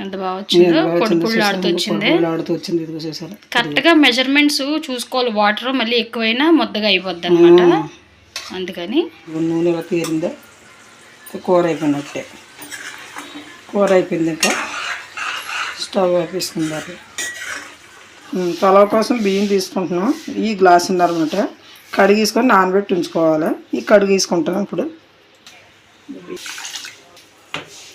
ఎంత బాగా వచ్చిందో పొడి వచ్చిందో? వచ్చింది. కరెక్ట్గా మెజర్మెంట్స్ చూసుకోవాలి వాటర్ మళ్ళీ ఎక్కువైనా ముద్దగా అయిపోద్ది అనమాట అందుకని. నూనె తీరిందా ఇంకా కూర అయిపోయినట్టే. కూర అయిపోయింది ఇంకా స్టవ్ ఆపేసుకున్నారు పలావ్ కోసం బియ్యం తీసుకుంటున్నాం ఈ గ్లాస్ ఉన్నారనమాట కడిగేసుకొని నానబెట్టి ఉంచుకోవాలి ఈ కడిగేసుకుంటాం ఇప్పుడు.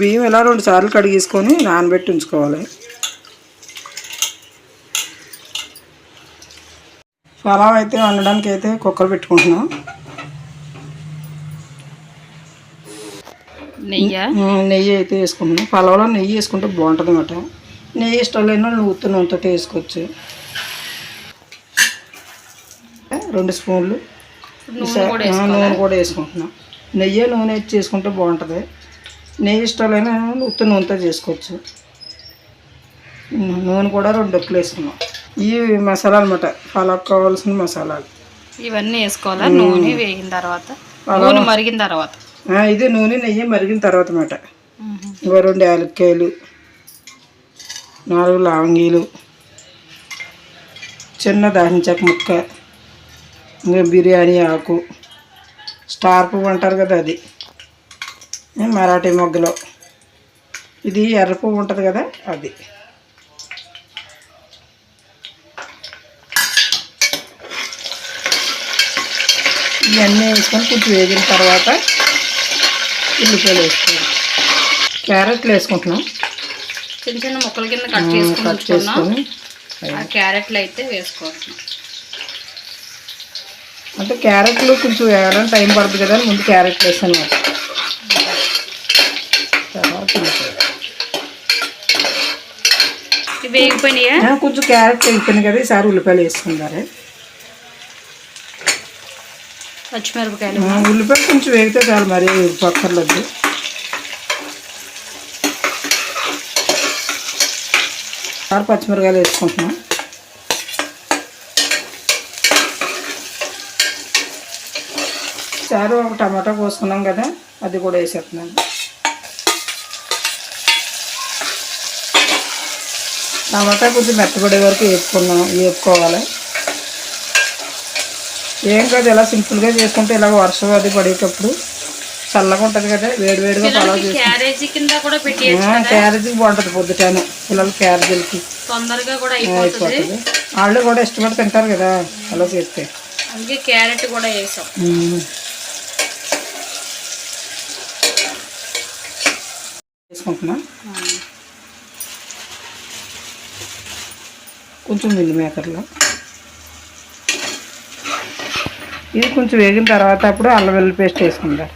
బియ్యం ఇలా రెండు సార్లు కడిగేసుకొని నానబెట్టి ఉంచుకోవాలి. పలావ్ అయితే వండడానికి అయితే కుక్కర్ పెట్టుకుంటున్నాం. నెయ్యి? నెయ్యి అయితే వేసుకుంటున్నాం. పలావ్లో నెయ్యి వేసుకుంటే బాగుంటుంది అన్నమాట. నెయ్యి ఇష్టం లేని నూనెతో నూనెతో వేసుకోవచ్చు. రెండు స్పూన్లు నూనె కూడా వేసుకుంటున్నాం. నెయ్యి నూనె వేసి చేసుకుంటే బాగుంటుంది. నెయ్యి ఇష్టం లేని ఉత్త నూనెతో చేసుకోవచ్చు. నూనె కూడా రెండు డొక్కులు వేసుకున్నాం. ఈ మసాలా అనమాట పలావ్ కావాల్సిన మసాలాలు. ఇవన్నీ వేసుకోవాలా? నూనె వేగిన తర్వాత? నూనె మరిగిన తర్వాత? ఇది నూనె నెయ్యి మరిగిన తర్వాత అన్నమాట. ఇంకో రెండు యాలక్కాయలు నాలుగు లవంగీలు చిన్న దాచిన చెక్క ముక్క ఇంకా బిర్యానీ ఆకు స్టార్ పువ్వు అంటారు కదా అది. మరాఠీ మొగ్గలో. ఇది ఎర్ర పువ్వు ఉంటుంది కదా అది. ఇవన్నీ వేసుకొని కొంచెం వేగిన తర్వాత ఉల్లిపాయలు వేసుకోవాలి క్యారెట్లు వేసుకుంటున్నాం. చిన్న చిన్న ముక్కల కింద కట్ చేసుకుని కట్ చేసుకొని క్యారెట్లు అయితే వేసుకోవాలి అంటే క్యారెట్లు కొంచెం వేయడానికి టైం పడుతుంది కదా ముందు క్యారెట్లు వేసాను అన్నమాట తర్వాత ఉల్లిపాయలు. ఇవి వేగిపోయినాయా? కొంచెం క్యారెట్ వేగిపోయింది కదా ఈసారి ఉల్లిపాయలు వేసుకున్నారు పచ్చిమిరపకాయలు. ఉల్లిపాయలు కొంచెం వేగితే చాలు మరి పక్కర్లేదు ఆరు పచ్చిమిరకాయలు వేసుకుంటున్నాం. చారు ఒక టమాటా కోసుకున్నాం కదా అది కూడా వేసేస్తున్నాను. టమాటా కొంచెం మెత్తపడే వరకు వేపుకున్నాం వేపుకోవాలి. ఏం కాదు ఇలా సింపుల్గా చేసుకుంటే ఇలా వర్షం అది పడేటప్పుడు చల్లగా ఉంటుంది కదా వేడి వేడిగా పలావ్ చేసి క్యారేజీ కింద కూడా పెట్టి క్యారేజీకి బాగుంటుంది పొద్దుటాను పిల్లలు క్యారేజీలకి. తొందరగా కూడా అయిపోతుంది. వాళ్ళు కూడా ఇష్టపడి తింటారు కదా అలా చేస్తే. అందుకే క్యారెట్ కూడా వేసాం. మ్మ్. కొంచెం మిల్ మేకర్లో. ఇది కొంచెం వేగిన తర్వాత అప్పుడు అల్లం వెల్లుల్లి పేస్ట్ వేసుకుంటారు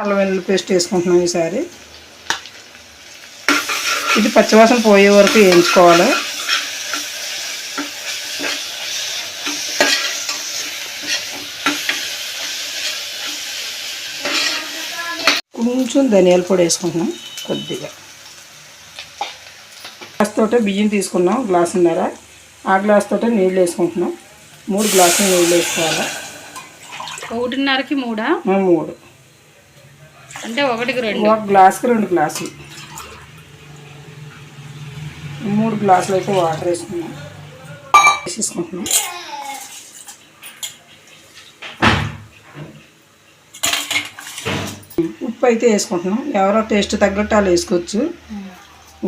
అల్లం వెల్లుల్లి పేస్ట్ వేసుకుంటున్నాం ఈసారి. ఇది పచ్చివాసన పోయే వరకు వేయించుకోవాలి. కొంచెం ధనియాల పొడి వేసుకుంటున్నాం. కొద్దిగా. గ్లాస్ తోటే బియ్యం తీసుకున్నాం గ్లాసున్నర. ఆ గ్లాస్ తోటే నీళ్ళు వేసుకుంటున్నాం. మూడు గ్లాసులు నీళ్ళు వేసుకోవాలి? ఒకటిన్నరకి మూడా? మూడు. అంటే ఒకటికి రెండు. ఒక గ్లాస్కి రెండు గ్లాసులు. మూడు గ్లాసులు అయితే వాటర్ వేసుకున్నాం. వేసేసుకుంటున్నాం. ఉప్పు అయితే వేసుకుంటున్నాం. ఎవరో టేస్ట్ తగ్గట్టు వాళ్ళు వేసుకోవచ్చు.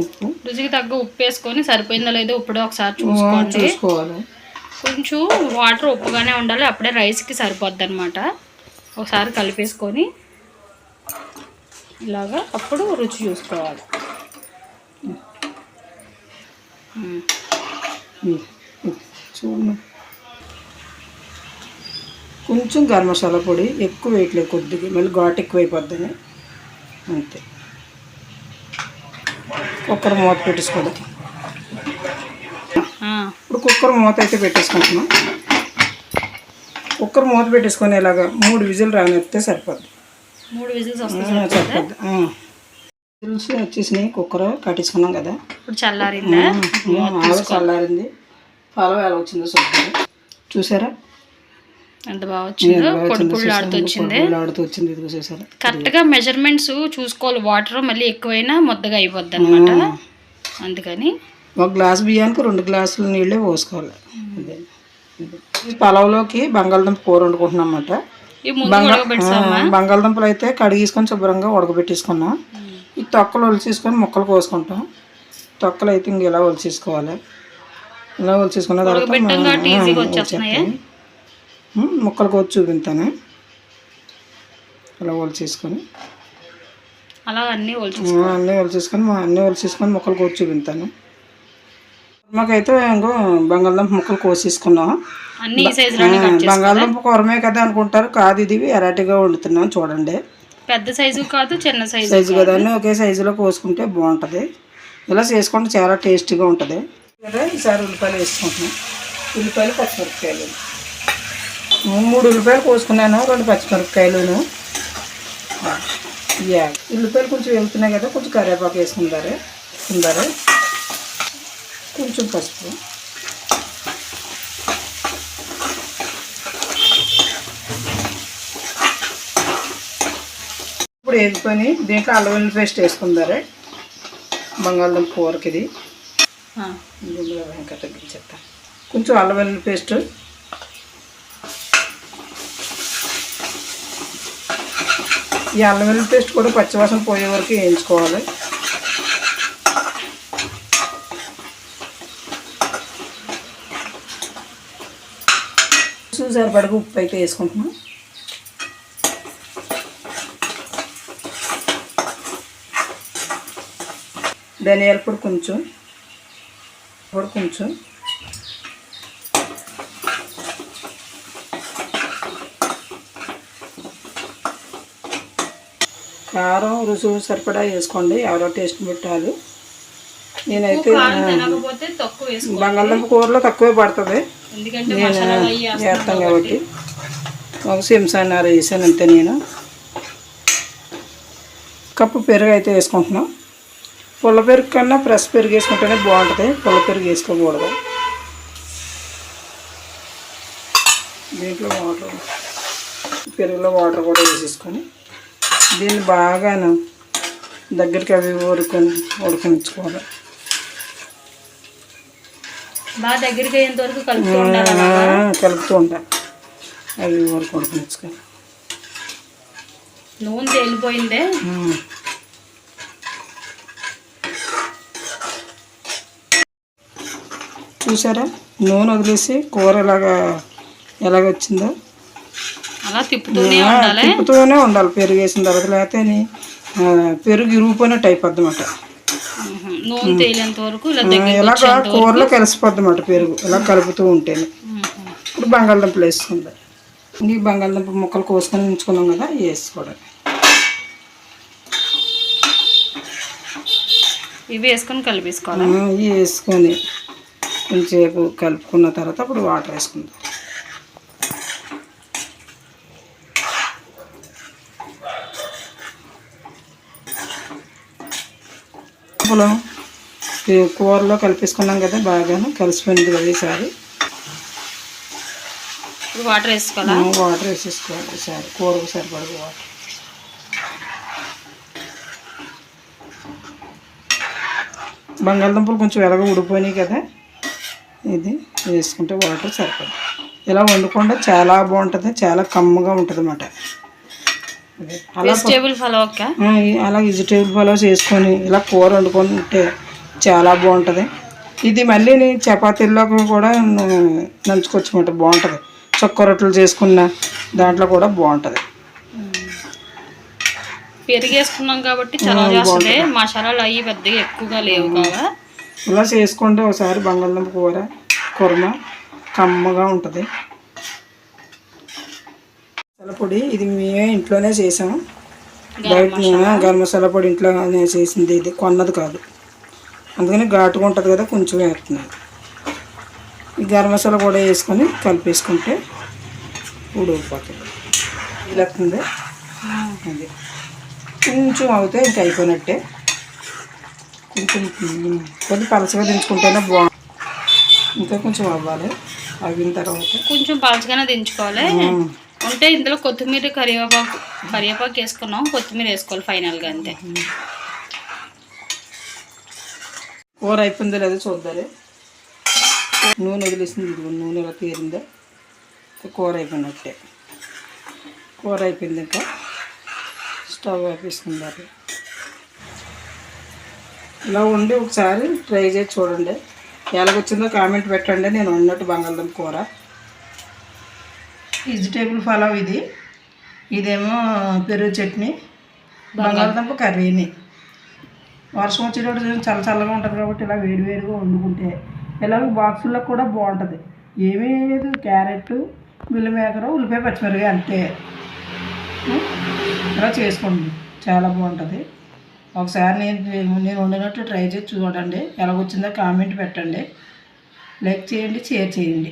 ఉప్పు. రుచికి తగ్గ ఉప్పు వేసుకొని సరిపోయిందో లేదో ఇప్పుడు ఒకసారి చూసుకోండి. చూసుకోవాలి. కొంచెం వాటర్ ఉప్పుగానే ఉండాలి. అప్పుడే రైస్కి సరిపోద్ది అనమాట ఒకసారి కలిపేసుకొని ఇలాగా అప్పుడు రుచి చూసుకోవాలి. చూడు. కొంచెం గరం మసాలా పొడి ఎక్కువ వేయట్లేదు కొద్దిగా. మళ్ళీ ఘాటు ఎక్కువ అయిపోద్దని అంతే. కుక్కర్ మూత పెట్టేసుకోవడం ఆ, ఇప్పుడు కుక్కర్ మూత అయితే పెట్టేసుకుంటున్నాం. కుక్కర్ మూత పెట్టేసుకొని ఇలాగా మూడు విజిల్ రానిస్తే సరిపోద్ది. మూడు విజిల్స్ సరిపోద్ది. విజిల్స్ వచ్చేసినాయి కుక్కర్ కట్టించుకున్నాం కదా. ఇప్పుడు చల్లారిందా? చల్లారింది. పలావ్ ఎలా వచ్చిందో చూద్దాం. చూసారా? ఎంత బాగా వచ్చిందో ఆడుతూ వచ్చింది. ఆడుతూ వచ్చింది ఇది చూసారా? కరెక్ట్గా మెజర్మెంట్స్ చూసుకోవాలి వాటర్ మళ్ళీ ఎక్కువైనా ముద్దగా అయిపోద్ది అనమాట అందుకని. ఒక గ్లాస్ బియ్యానికి రెండు గ్లాసులు నీళ్ళే పోసుకోవాలి. అదే. పలావ్లోకి బంగాళదుంప కూర వండుకుంటున్నాం అన్నమాట. ఉడకబెట్టామా బంగాళదుంపలు అయితే కడిగేసుకొని శుభ్రంగా ఉడకబెట్టేసుకున్నాం. ఈ తొక్కలు ఒలిచేసుకొని ముక్కలు కోసుకుంటాం. తొక్కలు అయితే ఇంక ఇలా ఒలిచేసుకోవాలి. ఇలా ఒలిచేసుకున్న తర్వాత ముక్కలు కోసి చూపిస్తాను ఇలా ఒలిచేసుకొని అలా అన్నీ ఒలిచి అన్నీ ఒలిచేసుకొని మా అన్నీ ఒలిచేసుకొని ముక్కలు కోసి చూపిస్తాను మాకైతే ఇంకో బంగాళదుంప ముక్కలు కోసేసుకున్నాం. అన్ని ఈ సైజులోనే కట్ చేసి బంగాళదుంప కూరమే కదా అనుకుంటారు. కాదు ఇది వెరైటీగా వండుతున్నాం చూడండి. పెద్ద సైజు కాదు చిన్న సైజు సైజు కదా. ఒకే సైజులో కోసుకుంటే బాగుంటుంది. ఇలా చేసుకుంటే చాలా టేస్టీగా ఉంటుంది. ఈసారి ఉల్లిపాయలు వేసుకుంటున్నాం. ఉల్లిపాయలు పచ్చిమిరపకాయలు. మూడు ఉల్లిపాయలు కోసుకున్నాను రెండు పచ్చిమిరపకాయలును. యా ఉల్లిపాయలు కొంచెం వెళ్తున్నాయి కదా కొంచెం కరివేపాకు వేసుకుంటారు ఉందారు కొంచెం పసుపు. ఇప్పుడు వేసుకొని దీంట్లో అల్లం వెల్లుల్లి పేస్ట్ వేసుకుందారు బంగాళదుంప కూరకి ఇది ఇంకా తగ్గించేస్తా. కొంచెం అల్లం వెల్లుల్లి పేస్ట్ ఈ అల్లం వెల్లుల్లి పేస్ట్ కూడా పచ్చివాసన పోయే వరకు వేయించుకోవాలి. సరిపడగా ఉప్పు అయితే వేసుకుంటున్నాం. ధనియాల పొడి కొంచెం పొడి కొంచెం. కారం రుసుము సరిపడా వేసుకోండి. ఎవరో టేస్ట్ పెట్టాలి నేనైతే బంగాళదుంప కూరలో తక్కువే పడుతుంది. అయ్యి వేస్తాం కాబట్టి. ఒక సిమ్సాన్నర వేసాను అంతే నేను. కప్పు పెరుగు అయితే వేసుకుంటున్నాం. పుల్ల పెరుగు కన్నా ఫ్రెష్ పెరుగు వేసుకుంటేనే బాగుంటుంది. పుల్ల పెరుగు వేసుకోకూడదు. దీంట్లో వాటర్ పెరుగులో వాటర్ కూడా వేసేసుకొని దీన్ని బాగాను దగ్గరికి అవి ఊరుకొని ఉడకనిచ్చుకోవాలి. బాగా దగ్గరికి అయ్యేంత వరకు కలుపుతూ ఉండాలి కలుపుతూ ఉంటాను అవి ఊరికి ఉడకనిచ్చుకొని నూనె తేలిపోయిందే. చూసారా? నూనె వదిలేసి కూర ఎలాగా ఎలాగ వచ్చిందో తిప్పుతూనే ఉండాలి? తిప్పుతూనే ఉండాలి. పెరుగు వేసిన తర్వాత లేకపోతే పెరుగు ఇరిగిపోయినట్టు అయిపోద్ది అన్నమాట మ్మ్. నూనె తేలేంత వరకు ఇలా దగ్గరికి ఇలాగ కూరలో కలిసిపోద్ది అన్నమాట పెరుగు. ఇలా కలుపుతూ ఉంటేనే. ఇప్పుడు బంగాళదుంపలు వేసుకుందాం. ఈ బంగాళదుంప ముక్కలు కోసుకొని ఉంచుకున్నాం కదా వేసుకోవడం. ఇవి వేసుకొని కలిపేసుకోవాలి? ఇవి వేసుకొని కొంచెంసేపు కలుపుకున్న తర్వాత అప్పుడు వాటర్ వేసుకుందాం. ఈ కూరలో కలిపేసుకున్నాం కదా బాగాను కలిసిపోయింది కదా ఈసారి. వాటర్ వేసుకోవాలా? వాటర్ వేసేసుకోవాలి ఈసారి. కూరకు సరిపడదు వాటర్. బంగాళదుంపలు కొంచెం ఎలాగ ఉడిపోయినాయి కదా ఇది వేసుకుంటే వాటర్ సరిపడదు. ఇలా వండుకుంటే చాలా బాగుంటుంది చాలా కమ్మగా ఉంటుంది అన్నమాట వెజిటేబుల్ అలా వెజిటేబుల్ పలావ్స్ వేసుకొని ఇలా కూర వండుకొని ఉంటే చాలా బాగుంటుంది. ఇది మళ్ళీ చపాతీల్లోకి కూడా నంచుకోవచ్చు అన్నమాట బాగుంటుంది. చొక్క రొట్టెలు చేసుకున్న దాంట్లో కూడా బాగుంటుంది. పెరుగు వేసుకున్నాం కాబట్టి చాలా చేస్తుంది. మసాలాలు అవి పెద్దగా ఎక్కువగా లేవు కావా ఇలా చేసుకుంటే ఒకసారి బంగాళదుంప కూర కుర్మ కమ్మగా ఉంటుంది. మసాలా పొడి ఇది మేమే ఇంట్లోనే చేసాం. బయట గరం మసాలా పొడి ఇంట్లోనే చేసింది. ఇది కొన్నది కాదు. అందుకని ఘాటుగా ఉంటుంది కదా కొంచెం వేస్తున్నాను ఈ గరం మసాలా కూడా వేసుకొని కలిపేసుకుంటే ఉడికిపోతుంది ఇలా వస్తుంది అది కొంచెం అవుతే ఇంక అయిపోయినట్టే. కొంచెం కొద్ది పలసగా దించుకుంటేనే బాగుంది ఇంకా కొంచెం అవ్వాలి. ఆగిన తర్వాత కొంచెం పలచగానే దించుకోవాలి. ఉంటే ఇందులో కొత్తిమీర కరివేపాకు కరివేపాకు వేసుకున్నాం. కొత్తిమీర వేసుకోవాలి ఫైనల్గా అంతే. కూర అయిపోయిందో లేదో చూద్దాం నూనె వదిలేసింది ఇది నూనె ఎలా తీరిందా. కూర అయిపోయినట్టే. కూర అయిపోయింది ఇంకా. స్టవ్ ఆపేసుకుందారు ఇలా ఉండి ఒకసారి ట్రై చేసి చూడండి. ఎలాగొచ్చిందో కామెంట్ పెట్టండి. నేను ఉన్నట్టు బంగాళదుంప కూర. వెజిటేబుల్ పలావ్ ఇది. ఇదేమో పెరుగు చట్నీ బంగాళదుంప కర్రీని. వర్షం వచ్చేటప్పుడు చల్ల చల్లగా ఉంటుంది కాబట్టి ఇలా వేడివేడిగా వండుకుంటే ఇలా బాక్సుల్లో కూడా బాగుంటుంది. ఏమీ లేదు క్యారెట్ మిల్లి మేకరు ఉల్లిపాయ పచ్చిమిరపకాయ అంతే. ఇలా చేసుకోండి. చాలా బాగుంటుంది. ఒకసారి నేను నేను వండినట్టు ట్రై చేసి చూడండి. ఎలాగొచ్చిందో కామెంట్ పెట్టండి. లైక్ చేయండి షేర్ చేయండి.